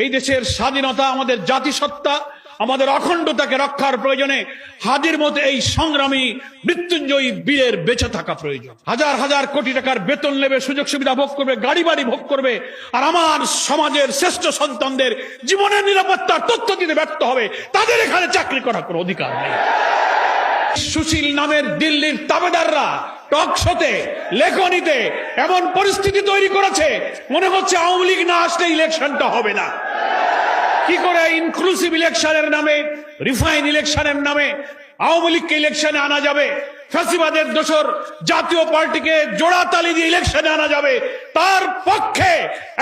এই দেশের স্বাধীনতা, আমাদের জাতিসত্তা, আমাদের অখণ্ডতাকে রক্ষার প্রয়োজনে হাজির মতো এই সংগ্রামী মৃত্যুঞ্জয়ী বীরের বেঁচে থাকা প্রয়োজন। হাজার হাজার কোটি টাকার বেতন নেবে, সুযোগ সুবিধা ভোগ করবে, গাড়ি বাড়ি ভোগ করবে, আর আমার সমাজের শ্রেষ্ঠ সন্তানদের জীবনের নিরাপত্তার তথ্য দিতে ব্যর্থ হবে। তাদের এখানে চাকরি করার কোনো অধিকার নেই। সুশীল নামের দিল্লির তাবেদাররা টক শোতে, লেখনীতে এমন পরিস্থিতি তৈরি করেছে, মনে হচ্ছে আওয়ামী লীগ না আসলে ইলেকশনটা হবে না। কি করে ইনক্লুসিভ ইলেকশনের নামে রিফাইন ইলেকশনের নামে, আওয়ামী লীগকে ইলেকশনে আনা যাবে? ফ্যাসিবাদের দোসর জাতীয় পার্টিকে জোড়াতালি দিয়ে ইলেকশনে আনা যাবে। তার পক্ষে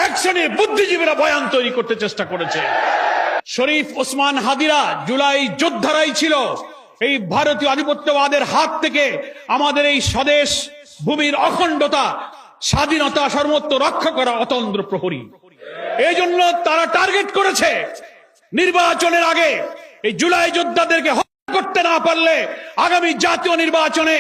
এক শ্রেণির বুদ্ধিজীবীরা বয়ান তৈরি করতে চেষ্টা করেছে। শরীফ ওসমান হাদিরা জুলাই যোদ্ধারাই ছিল। এই ভারতীয় আধিপত্যবাদের হাত থেকে আমাদের এই স্বদেশ ভূমির অখণ্ডতা, স্বাধীনতা সর্বত্র রক্ষা করা অতন্ত্র প্রহরী। এই জন্য তারা টার্গেট করেছে নির্বাচনের আগে এই জুলাই যোদ্ধাদেরকে হত্যা করতে না পারলে আগামী জাতীয় নির্বাচনে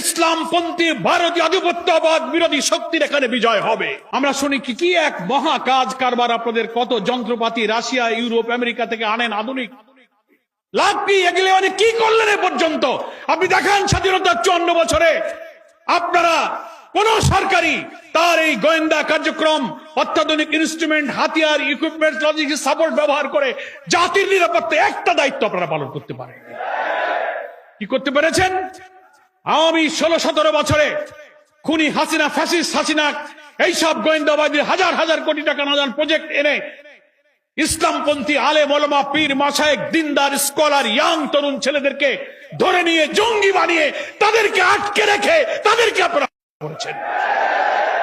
ইসলামপন্থী ভারতীয় আধিপত্যবাদ বিরোধী শক্তির এখানে বিজয় হবে। আমরা শুনি কি কি এক মহা কাজ কারবার আপনাদের কত যন্ত্রপাতি রাশিয়া, ইউরোপ, আমেরিকা থেকে আনেন আধুনিক। কি? মানে কি করলেন এ পর্যন্ত? আপনি দেখান স্বাধীনতার চুয়ান্ন বছরে আপনারা কোন সরকারি তার এই গোয়েন্দা কার্যক্রম, অত্যাধুনিক ইনস্ট্রুমেন্ট হাতিয়ার ইকুইপমেন্ট লজিস্টিক সাপোর্ট ব্যবহার করে জাতির নিরাপত্তা একটা দায়িত্ব আপনারা পালন করতে পারেন। কি করতে পেরেছেন? আওয়ামী ষোলো সতেরো বছরে খুনি হাসিনা ফ্যাসিস্ট হাসিনা, এইসব গোয়েন্দাবাদীর হাজার হাজার কোটি টাকা নাজান প্রজেক্ট এনে ইসলামপন্থী আলে মলমা পীর মাসায়েক দিনদার স্কলার ইয়াং তরুণ ছেলেদেরকে ধরে নিয়ে, জঙ্গি বানিয়ে তাদেরকে আটকে রেখে তাদেরকে আপনারা করেছেন।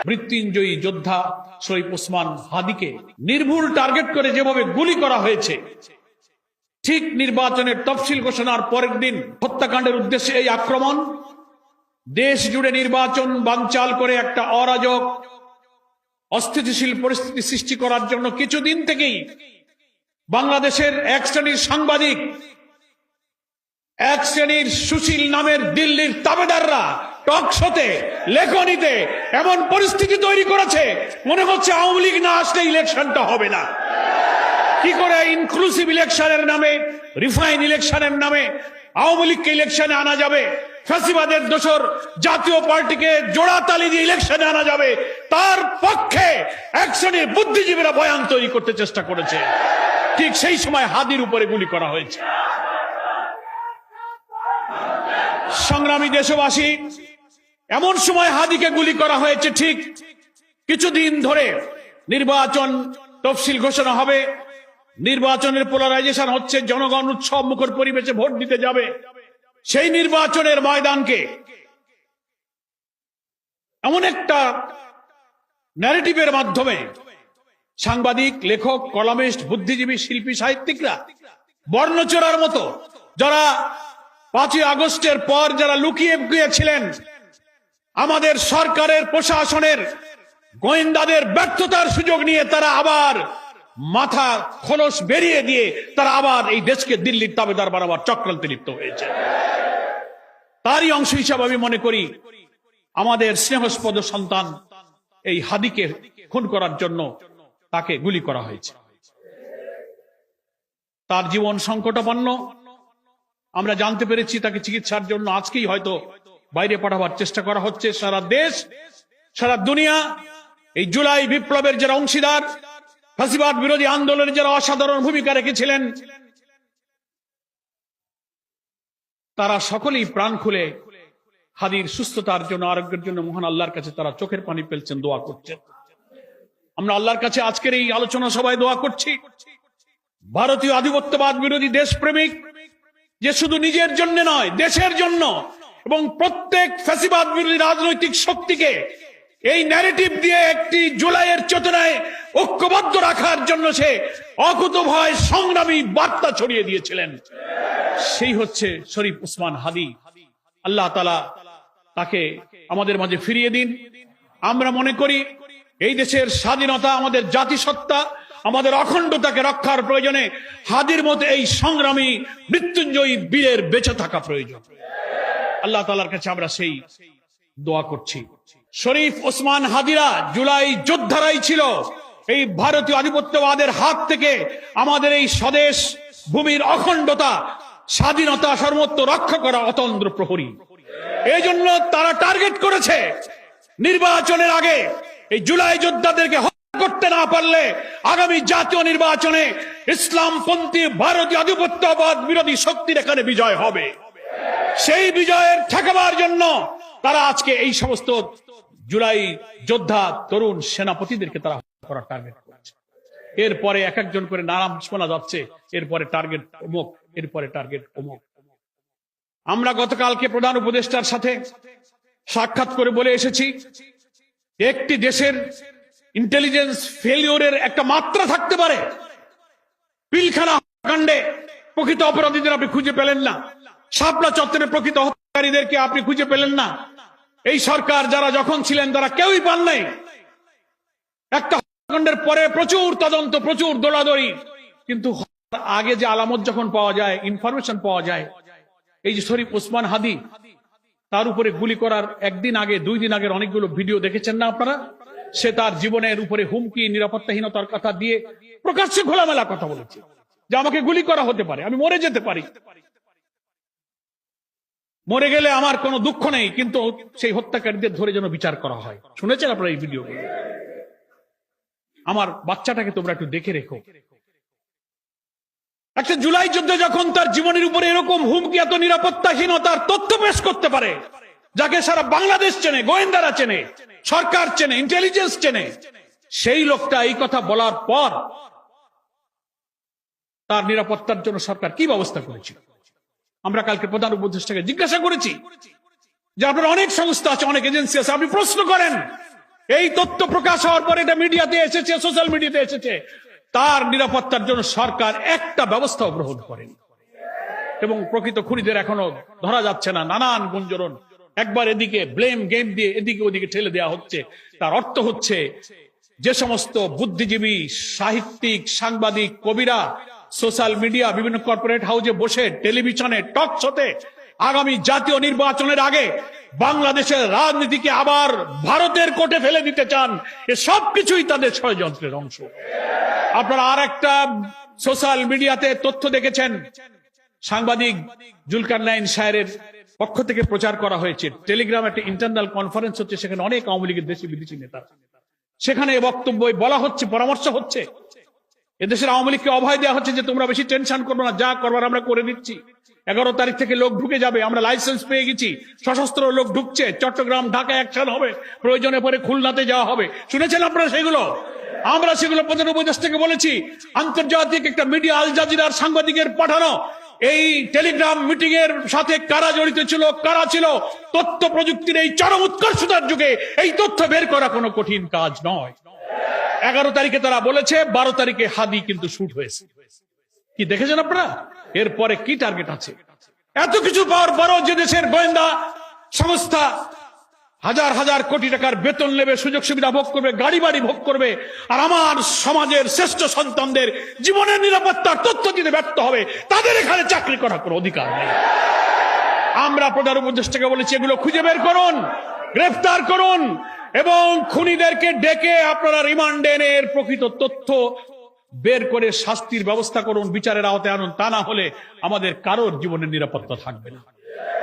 মৃত্যুঞ্জয়ী যোদ্ধা শরীফ ওসমান হাদিকে নির্ভুল টার্গেট করে যেভাবে গুলি করা হয়েছে, ঠিক নির্বাচনের তফসিল ঘোষণার পরের দিন হত্যাকাণ্ডের উদ্দেশ্যে এই আক্রমণ, দেশ জুড়ে নির্বাচন বানচাল করে একটা অরাজক, অস্থিতিশীল পরিস্থিতি সৃষ্টি করার জন্য কিছুদিন থেকেই বাংলাদেশের এক শ্রেণির সাংবাদিক, এক শ্রেণির সুশীল নামের দিল্লির তাবেদাররা টক শোতে লেখনীতে এমন পরিস্থিতি তৈরি করেছে, মনে হচ্ছে আওয়ামী লীগ না আসলে ইলেকশনটা হবে না। কি করে ইনক্লুসিভ ইলেকশনের নামে রিফাইন ইলেকশনের নামে আওয়ামী লীগকে ইলেকশনে আনা যাবে? ফ্যাসিবাদের দোসর জাতীয় পার্টিকে জোড়াতালি দিয়ে ইলেকশনে আনা যাবে। তার পক্ষে এক শ্রেণির বুদ্ধিজীবীরা বয়ান তৈরি করতে চেষ্টা করেছে। ঠিক সেই সময় হাদির উপরে গুলি করা হয়েছে। সংগ্রামী দেশবাসী এমন সময় হাদিকে গুলি করা হয়েছে, ঠিক কিছুদিন ধরে নির্বাচন তফসিল ঘোষণা হবে। নির্বাচনের পোলারাইজেশন হচ্ছে, জনগণ উৎসব মুখর পরিবেশে ভোট দিতে যাবে। সেই নির্বাচনের ময়দানকে এমন একটা ন্যারেটিভের মাধ্যমে সাংবাদিক, লেখক কলামিস্ট বুদ্ধিজীবী, শিল্পী, সাহিত্যিকরা বর্ণচোরার মতো যারা পাঁচই আগস্টের পর যারা লুকিয়ে গিয়েছিলেন আমাদের সরকারের, প্রশাসনের, গোয়েন্দাদের ব্যর্থতার সুযোগ নিয়ে তারা আবার মাথা খলস বেরিয়ে দিয়ে তারা আবার এই দেশকে দিল্লির তাবেদার বানাবার চক্রান্তে লিপ্ত হয়েছে। তারই অংশ হিসাবে আমি মনে করি, আমাদের স্নেহস্পদ সন্তান এই হাদিকে খুন করার জন্য তাকে গুলি করা হয়েছে। তার জীবন সংকটাপন্ন। আমরা জানতে পেরেছি তাকে চিকিৎসার জন্য আজকেই হয়তো বাইরে পাঠাবার চেষ্টা করা হচ্ছে সারা দেশ, সারা দুনিয়া। এই জুলাই বিপ্লবের যারা অংশীদার, ফাঁসিবাদ বিরোধী আন্দোলনে যারা অসাধারণ ভূমিকা রেখেছিলেন, তারা সকলেই প্রাণ খুলে হাদির সুস্থতার জন্য, আরোগ্যের জন্য মহান আল্লাহর কাছে তারা চোখের পানি ফেলছেন, দোয়া করছেন। আমরা আল্লাহর কাছে আজকের এই আলোচনা সবাই দোয়া করছি। ভারতীয় আধিপত্যবাদ বিরোধী দেশপ্রেমিক, যে শুধু নিজের জন্য নয়, দেশের জন্য এবং প্রত্যেক ফ্যাসিবাদ বিরোধী রাজনৈতিক শক্তিকে এই ন্যারেটিভ দিয়ে একটি জুলাইয়ের চেতনায় ঐক্যবদ্ধ রাখার জন্য সে অকুত ভয় সংগ্রামী বার্তা ছড়িয়ে দিয়েছিলেন। সেই হচ্ছে শরীফ উসমান হাদি। আল্লাহ তালা তাকে আমাদের মাঝে ফিরিয়ে দিন। আমরা মনে করি এই দেশের স্বাধীনতা, আমাদের জাতিসত্তা, আমাদের অখণ্ডতাকে রক্ষার প্রয়োজনে হাদির মতো এই সংগ্রামী মৃত্যুঞ্জয়ী বীরের বেঁচে থাকা প্রয়োজন। আল্লাহ তালার কাছে আমরা সেই দোয়া করছি। শরীফ ওসমান হাদিরা জুলাই যোদ্ধারাই ছিল। এই ভারতীয় আধিপত্যবাদের হাত থেকে আমাদের এই স্বদেশ ভূমির অখণ্ডতা, স্বাধীনতা সর্বত্র রক্ষা করা অতন্ত্র প্রহরী। এই জন্য তারা টার্গেট করেছে নির্বাচনের আগে এই জুলাই যোদ্ধাদেরকে হত্যা করতে না পারলে আগামী জাতীয় নির্বাচনে ইসলামপন্থী ভারতীয় আধিপত্যবাদ বিরোধী শক্তির এখানে বিজয় হবে। সেই বিজয়ের ঠেকাবার জন্য তারা আজকে এই সমস্ত জুলাই যোদ্ধা, তরুণ সেনাপতিদেরকে তারা করার টার্গেট করেছে। এরপরে এক একজন করে নাম শোনা যাচ্ছে, এরপরে টার্গেট অমুক, এরপরে টার্গেট অমুক। আমরা গতকালকে প্রধান উপদেষ্টার সাথে সাক্ষাৎ করে বলে এসেছি, একটি দেশের ইন্টেলিজেন্স ফেলিওরের একটা মাত্রা থাকতে পারে। পিলখানা কাণ্ডে প্রকৃত অপরাধীদের আপনি খুঁজে পেলেন না। শাপলা চত্বরে প্রকৃত হত্যাকারীদেরকে আপনি খুঁজে পেলেন না। এই সরকার যারা যখন ছিলেন, তারা কেউই পান নাই। একটা হত্যাকাণ্ডের পরে প্রচুর তদন্ত, প্রচুর দৌড়াদৌড়ি কিন্তু আগে যে আলামত যখন পাওয়া যায় ইনফরমেশন পাওয়া যায়, এই যে শরীফ ওসমান হাদি, তার উপরে গুলি করার একদিন আগে, দুই দিন আগের অনেকগুলো ভিডিও দেখেছেন না আপনারা? সে তার জীবনের উপরে হুমকি, নিরাপত্তাহীনতার কথা দিয়ে প্রকাশ্যে খোলামেলা কথা বলেছে। যে আমাকে গুলি করা হতে পারে, আমি মরে যেতে পারি। মরে গেলে আমার কোনো দুঃখ নেই, কিন্তু সেই হত্যাকারীদের ধরে যেন বিচার করা হয়। শুনেছেন আপনারা এই ভিডিও আমার বাচ্চাটাকে তোমরা একটু দেখে রেখো। একটা জুলাই যুদ্ধ যখন তার জীবনের উপরে এরকম হুমকি, এত নিরাপত্তাহীনতার তথ্য পেশ করতে পারে, যাকে সারা বাংলাদেশ চেনে, গোয়েন্দারা চেনে, সরকার চেনে ইন্টেলিজেন্স চেনে, সেই লোকটা এই কথা বলার পর তার নিরাপত্তার জন্য সরকার কি ব্যবস্থা করেছিল? আমরা কালকে প্রধান উপদেষ্টাকে জিজ্ঞাসা করেছি যে আপনার অনেক সংস্থা আছে, অনেক এজেন্সি আছে, আপনি প্রশ্ন করেন। এই তথ্য প্রকাশ হওয়ার পর এটা মিডিয়াতে এসেছে, সোশ্যাল মিডিয়াতে এসেছে। তার নিরাপত্তার জন্য সরকার একটা ব্যবস্থাও গ্রহণ করেন। এবং প্রকৃত খুনিদের এখনও ধরা যাচ্ছে না, নানান গুঞ্জরণ একবার এদিকে ব্লেম গেম দিয়ে এদিকে ওদিকে ঠেলে দেওয়া হচ্ছে। তার অর্থ হচ্ছে, যে সমস্ত বুদ্ধিজীবী, সাহিত্যিক, সাংবাদিক, কবিরা সোশ্যাল মিডিয়া, বিভিন্ন কর্পোরেট হাউসে বসে টেলিভিশনে টক শোতে আগামী জাতীয় নির্বাচনের আগে বাংলাদেশের রাজনীতিকে আবার ভারতের কোটে ফেলে দিতে চান, এ সব কিছুই তাদের ষড়যন্ত্রের অংশ। আপনারা আর একটা সোশ্যাল মিডিয়াতে তথ্য দেখেছেন, সাংবাদিক জুলকার নাইন সাহের পক্ষ থেকে প্রচার করা হয়েছে। টেলিগ্রাম একটা ইন্টারনাল কনফারেন্স হচ্ছে, সেখানে অনেক আওয়ামী লীগের দেশি বিদেশি নেতা। সেখানে বক্তব্য বলা হচ্ছে, পরামর্শ হচ্ছে এদেশের আওয়ামী লীগকে অভয় দেওয়া হচ্ছে যে তোমরা বেশি টেনশন করব না, যা করবার আমরা করে দিচ্ছি। এগারো তারিখ থেকে লোক ঢুকে যাবে, আমরা লাইসেন্স পেয়ে গেছি। সশস্ত্র লোক ঢুকছে, চট্টগ্রাম, ঢাকা অ্যাকশন হবে, প্রয়োজনে পরে খুলনাতে যাওয়া হবে। শুনেছেন আপনারা সেগুলো? আমরা সেগুলো প্রধান উপদেষ্টাকে বলেছি, আন্তর্জাতিক একটা মিডিয়া আল জাজিরার সাংবাদিকের পাঠানো। এই টেলিগ্রাম মিটিং এর সাথে কারা জড়িত ছিল, কারা ছিল? তথ্য প্রযুক্তির এই চরম উৎকর্ষতার যুগে এই তথ্য বের করা কোনো কঠিন কাজ নয়। এগারো তারিখে তারা বলেছে, বারো তারিখে হাদি কিন্তু শুট হয়েছে। কি দেখেছেন আপনারা? এরপরে কি টার্গেট আছে? এত কিছু পাওয়ার পরও যে দেশের গোয়েন্দা সংস্থা হাজার হাজার কোটি টাকার বেতন নেবে, সুযোগ সুবিধা ভোগ করবে, গাড়ি বাড়ি ভোগ করবে, আর আমার সমাজের শ্রেষ্ঠ সন্তানদের জীবনের নিরাপত্তার তথ্য দিতে ব্যর্থ হবে, তাদের এখানে চাকরি করার কোনো অধিকার নেই। আমরা প্রধান উপদেষ্টাকে বলেছি, এগুলো খুঁজে বের করুন, গ্রেফতার করুন এবং খুনিদেরকে ডেকে আপনারা রিমান্ডে এনে এর প্রকৃত তথ্য বের করে শাস্তির ব্যবস্থা করুন, বিচারের আওতায় আনুন, তা না হলে আমাদের কারোর জীবনের নিরাপত্তা থাকবে না।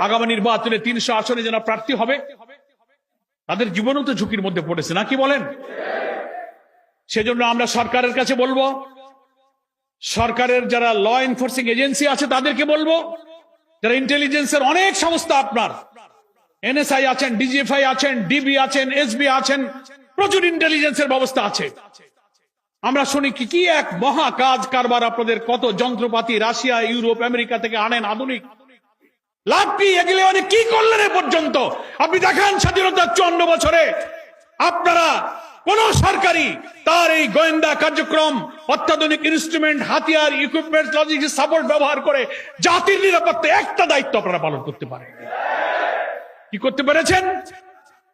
আগামী নির্বাচনে তিনশো আসনে যারা প্রার্থী হবে, তাদের জীবনও তো ঝুঁকির মধ্যে পড়েছে নাকি বলেন? সেজন্য আমরা সরকারের কাছে বলব, সরকারের যারা ল এনফোর্সিং এজেন্সি আছে তাদেরকে বলব, যারা ইন্টেলিজেন্সের অনেক সংস্থা আপনার এনএসআই আছেন, ডিজিএফআই আছেন, ডিবি আছেন, এসবি আছেন, প্রচুর ইন্টেলিজেন্সের ব্যবস্থা আছে। আমরা শুনি কি কি এক মহা কাজ কারবার আপনাদের কত যন্ত্রপাতি রাশিয়া, ইউরোপ, আমেরিকা থেকে আনেন আধুনিক? লাভ কি? এগুলো অনেক কি করলেন এ পর্যন্ত? আপনি দেখান স্বাধীনতার চুয়ান্ন বছরে। আপনারা, কোন সরকারি, তার এই গোয়েন্দা কার্যক্রম, অত্যাধুনিক ইনস্ট্রুমেন্ট হাতিয়ার ইকুইপমেন্ট লজিস্টিক সাপোর্ট ব্যবহার করে জাতির নিরাপত্তা একটা দায়িত্ব আপনারা পালন করতে পারেন। কি করতে পেরেছেন?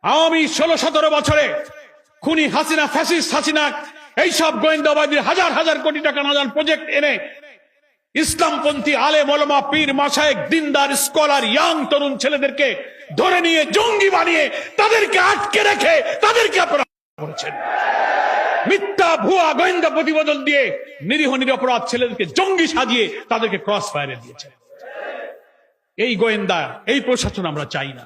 আওয়ামী ষোলো সতেরো বছরে খুনি হাসিনা, ফ্যাসিস্ট হাসিনা, এইসব গোয়েন্দাবাদীর হাজার হাজার কোটি টাকা নাজান প্রজেক্ট এনে ইসলামপন্থী আলে মলমা পীর মাসায়েক দিনদার, স্কলার, ইয়াং তরুণ ছেলেদেরকে ধরে নিয়ে, জঙ্গি বানিয়ে তাদেরকে আটকে রেখে তাদেরকে আপনারা করেছেন। মিথ্যা, ভুয়া, গোয়েন্দা প্রতিবেদন দিয়ে নিরীহ, নিরপরাধ ছেলেদেরকে জঙ্গি সাজিয়ে তাদেরকে ক্রস ফায়ারে দিয়েছে। এই গোয়েন্দা, এই প্রশাসন আমরা চাই না।